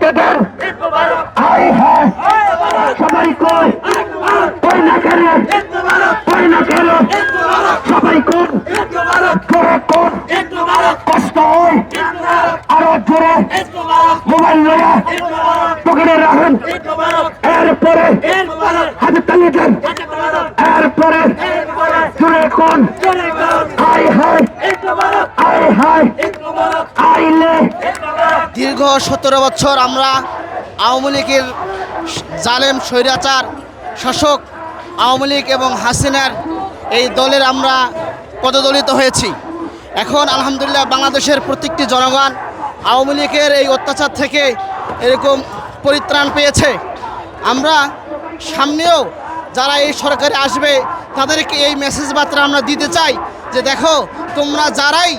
শহীদদের আই হ্যাঁ। সবাই কই? কই না কেন? কই না কেন? সবাই কোন জোরে কোন কষ্ট হয়। আরও জোরে। মোবাইল লয়া পকেটে রাখেন। এরপরে হাতে তালি দেন। এরপরে জোরে কোন আই হাই আই হাই আইলে দীর্ঘ সতেরো বছর আমরা আওয়ামী লীগের জালেম, স্বৈরাচার, শাসক আওয়ামী লীগ এবং হাসিনার এই দলের আমরা পদদলিত হয়েছি। এখন আলহামদুলিল্লাহ বাংলাদেশের প্রত্যেকটি জনগণ আওয়ামী লীগের এই অত্যাচার থেকে এরকম পরিত্রাণ পেয়েছে। আমরা সামনেও যারা এই সরকারে আসবে, তাদেরকে এই মেসেজ বার্তা আমরা দিতে চাই যে দেখো, তোমরা যারাই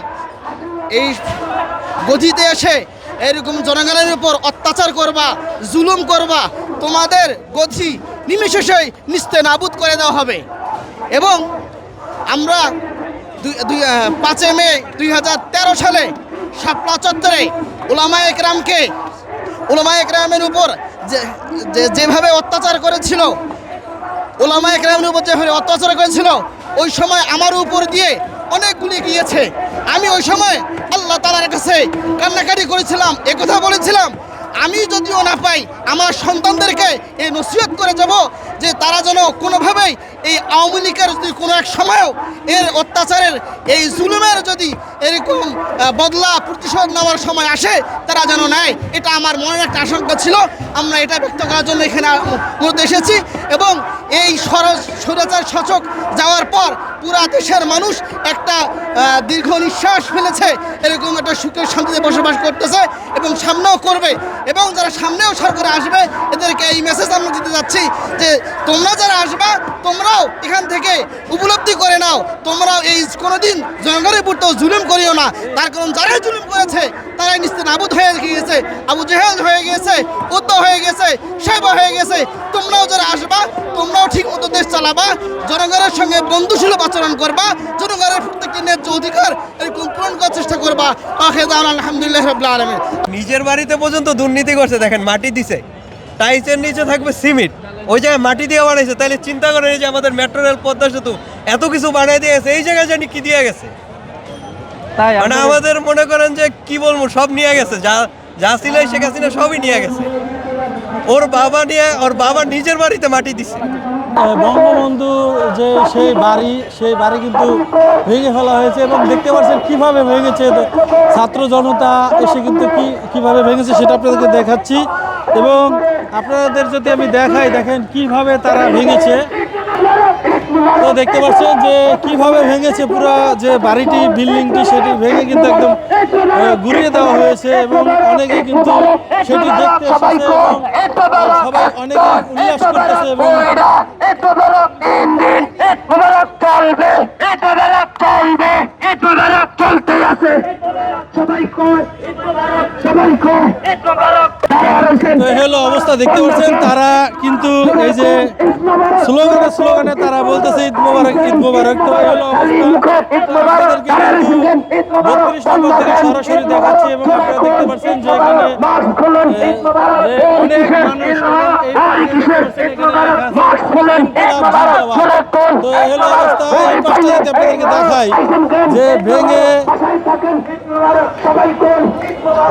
এই গদিতে এসে এরকম জনগণের উপর অত্যাচার করবা, জুলুম করবা, তোমাদের গদি নিমেষেই নিস্তে নাবুদ করে দেওয়া হবে। এবং আমরা পাঁচই মে দুই হাজার তেরো সালে শাপলা চত্বরে ওলামা একরামকে ওলামা একরামের উপর যে- যেভাবে অত্যাচার করেছিল ওলামা একরামের উপর যেভাবে অত্যাচার করেছিল, ওই সময় আমার উপর দিয়ে অনেকগুলি গিয়েছে। আমি ওই সময় আল্লাহ তালার কাছে কান্নাকাটি করেছিলাম কথা বলেছিলাম, আমি যদিও না পাই, আমার সন্তানদেরকে এই নসিহত করে যাব যে তারা যেন কোনোভাবেই এই আওয়ামী লীগের যদি কোনো এক সময়ও এর অত্যাচারের, এই জুলুমের যদি এরকম বদলা, প্রতিশোধ নেওয়ার সময় আসে, তারা যেন নেয়, এটা আমার মনের একটা আশঙ্কা ছিল। আমরা এটা ব্যক্ত করার জন্য এখানে মূলত এসেছি এবং এই সরস স্বৈরাচার সচক যাওয়ার পর পুরা দেশের মানুষ একটা দীর্ঘ নিঃশ্বাস ফেলেছে, এরকম একটা সুখের শান্তিতে বসবাস করতেছে এবং সামনেও করবে এবং যারা সামনেও সরকারে আসবে, এদেরকে এই মেসেজ আমরা দিতে যাচ্ছি যে তোমরা যারা আসবা তোমরাও এখান থেকে উপলব্ধি করে নাও। তোমরাও এই কোনোদিন জনগণের উপর তো জুলুম করিও না। তার কারণ যারাই জুলুম করেছে, তারাই নিশ্চিত নাবুদ হয়ে গিয়েছে, আবু জেহেল হয়ে গেছে উদ্দ হয়ে গেছে সেবা হয়ে গেছে তোমরাও যারা আসবা, তোমরাও ঠিক মতো দেশ চালাবা, জনগণের সঙ্গে বন্ধুসুলভ আচরণ করবা, জনগণের প্রত্যেকটি ন্যায্য অধিকার এরকম পূরণ করার চেষ্টা করবা। আখেদান আলহামদুলিল্লাহ রবিল্লা আলমিন। নিজের বাড়িতে পর্যন্ত দুর্নীতি করছে, দেখেন মাটি দিছে। টাইসের নিচে থাকবে সিমেন্ট। ওই জায়গায় মাটি দিয়ে বানাইছে তাহলে চিন্তা করেন যে আমাদের মেট্রো রেল পদ্মা সেতু এত কিছু বানিয়ে দিয়েছে এই জায়গায় জানি কি দিয়ে গেছে? তাই মানে আমাদের মনে করেন যে কি বলব সব নিয়ে গেছে যা যা ছিল শেখ হাসিনা সবই নিয়ে গেছে। ওর বাবা নিয়ে ওর বাবা নিজের বাড়িতে মাটি দিছে। বঙ্গবন্ধু যে সেই বাড়ি সেই বাড়ি কিন্তু ভেঙে ফেলা হয়েছে এবং দেখতে পাচ্ছেন কীভাবে ভেঙেছে। ছাত্র জনতা এসে কিন্তু কি কীভাবে ভেঙেছে সেটা আপনাদেরকে দেখাচ্ছি। এবং আপনাদের যদি আমি দেখাই, দেখেন কীভাবে তারা ভেঙেছে। তো দেখতে পাচ্ছেন যে কীভাবে ভেঙেছে পুরো যে বাড়িটি, বিল্ডিংটি, সেটি ভেঙে কিন্তু একদম ঘুরিয়ে দেওয়া হয়েছে এবং অনেকে কিন্তু সেটি দেখতে এসেছে সবাই অনেকে উল্লাস করতেছে এবং চলবে চলবে চলতে আছে সবাই কয় সবাই কয় তারা রয়েছেন তো হলো অবস্থা দেখতে পাচ্ছেন তারা কিন্তু এই যে স্লোগানে স্লোগানে তারা বলতেছে ঈদ মোবারক ঈদ মোবারক। তো এই হলো অবস্থা। সরাসরি দেখাচ্ছি এবং আপনারা দেখতে পাচ্ছেন যে এখানে অনেক মানুষ। তো এই হলো অবস্থা। এই পাশটা যদি আপনাদেরকে দেখাই। যে ভেঙে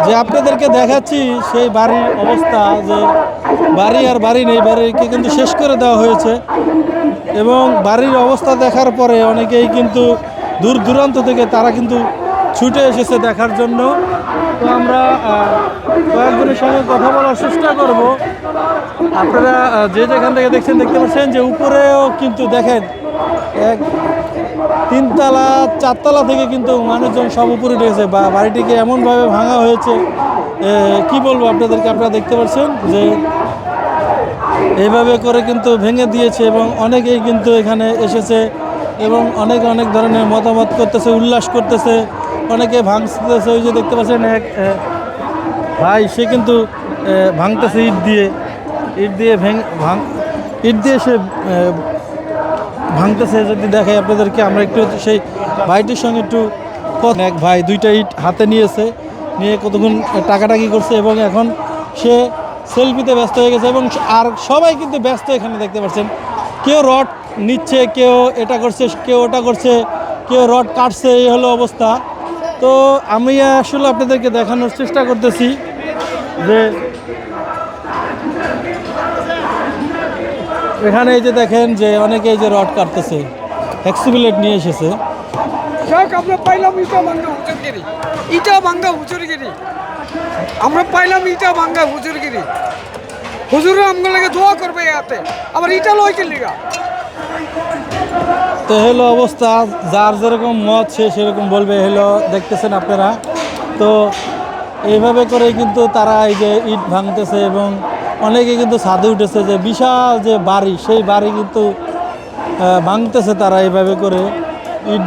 যে আপনাদেরকে দেখাচ্ছি সেই বাড়ির অবস্থা যে বাড়ি আর বাড়ি নেই বাড়িকে কিন্তু শেষ করে দেওয়া হয়েছে। এবং বাড়ির অবস্থা দেখার পরে অনেকেই কিন্তু দূর দূরান্ত থেকে তারা কিন্তু ছুটে এসেছে দেখার জন্য। তো আমরা কয়েকজনের সঙ্গে কথা বলার চেষ্টা করব। আপনারা যে যেখান থেকে দেখছেন, দেখতে পাচ্ছেন যে উপরেও কিন্তু দেখেন, এক তিনতলা, চারতলা থেকে কিন্তু মানুষজন সব উপরে উঠেছে বা বাড়িটিকে এমনভাবে ভাঙা হয়েছে কি বলব আপনাদেরকে? আপনারা দেখতে পাচ্ছেন যে এইভাবে করে কিন্তু ভেঙে দিয়েছে এবং অনেকেই কিন্তু এখানে এসেছে এবং অনেক অনেক ধরনের মতামত করতেছে, উল্লাস করতেছে, অনেকে ভাঙতেছে। ওই যে দেখতে পাচ্ছেন এক ভাই, সে কিন্তু ভাঙতেছে ইট দিয়ে। ইট দিয়ে ভেঙ ইট দিয়ে সে ভাঙতেছে। যদি দেখাই আপনাদেরকে, আমরা একটু সেই ভাইটির সঙ্গে একটু এক ভাই দুইটা ইট হাতে নিয়েছে, নিয়ে কতক্ষণ টাকাটাকি করছে এবং এখন সে সেলফিতে ব্যস্ত হয়ে গেছে এবং আর সবাই কিন্তু ব্যস্ত এখানে দেখতে পাচ্ছেন। কেউ রড নিচ্ছে, কেউ এটা করছে, কেউ ওটা করছে, কেউ রড কাটছে, এই হলো অবস্থা। তো আমি আসলে আপনাদেরকে দেখানোর চেষ্টা করতেছি যে এখানে এই যে দেখেন যে অনেকে এই যে রড কাটতেছে এক্সিবিলেট নিয়ে এসেছে। ইটা ভাঙ্গা ইটা ভাঙ্গা আমরা পাইলাম ইটা ভাঙ্গা হুজুরগিরি। হুজুরে আমগুলো লাগে দোয়া করবে ইয়াতে আবার ইটা লয় কি লিগা। তো হলো অবস্থা, যার যেরকম মত সে সেরকম বলবে হলো দেখতেছেন আপনারা। তো এইভাবে করে কিন্তু তারা এই যে ইট ভাঙতেছে এবং অনেকে কিন্তু ছাদে উঠেছে যে বিশাল যে বাড়ি, সেই বাড়ি কিন্তু ভাঙতেছে তারা এইভাবে করে। ইট